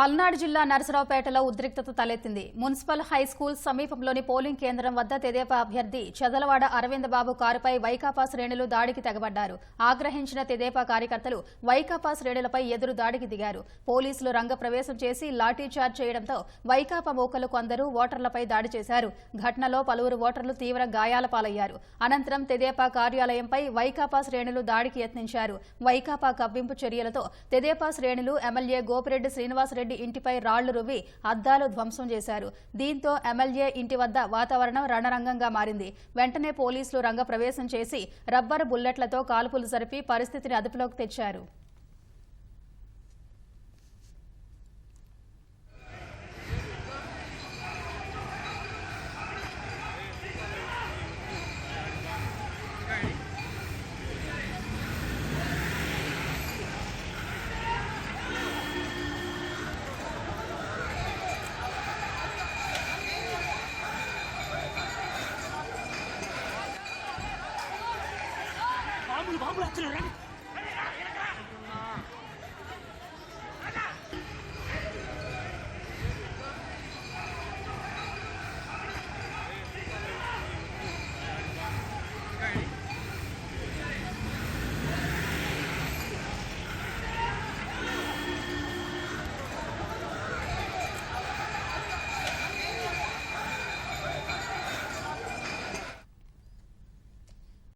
పల్నాడు జిల్లా నరసరావుపేటలో ఉద్రిక్తత తలెత్తింది. మున్సిపల్ హై స్కూల్ సమీపంలోని పోలింగ్ కేంద్రం వద్ద తెదేపా అభ్యర్థి చదలవాడ అరవింద్ బాబు కారుపై వైకాపా శ్రేణులు దాడికి తెగబడ్డారు. ఆగ్రహించిన తెదేపా కార్యకర్తలు వైకాపా శ్రేణులపై ఎదురు దాడికి దిగారు. పోలీసులు రంగప్రవేశం చేసి లాఠీచార్జ్ చేయడంతో వైకాపా మోకలు కొందరు ఓటర్లపై దాడి చేశారు. ఘటనలో పలువురు ఓటర్లు తీవ్ర గాయాల పాలయ్యారు. అనంతరం తెదేపా కార్యాలయంపై వైకాపా శ్రేణులు దాడికి యత్నించారు. వైకాపా కవ్వింపు చర్యలతో తెదేపా శ్రేణులు ఎమ్మెల్యే గోపిరెడ్డి శ్రీనివాసరెడ్డి ఇంటిపై రాళ్ళు రువ్వి అద్దాలు ధ్వంసం చేశారు. దీంతో ఎమ్మెల్యే ఇంటి వద్ద వాతావరణం రణరంగంగా మారింది. వెంటనే పోలీసులు రంగప్రవేశం చేసి రబ్బరు బుల్లెట్లతో కాల్పులు జరిపి పరిస్థితిని అదుపులోకి తెచ్చారు. bunu bana bıraktın öğren.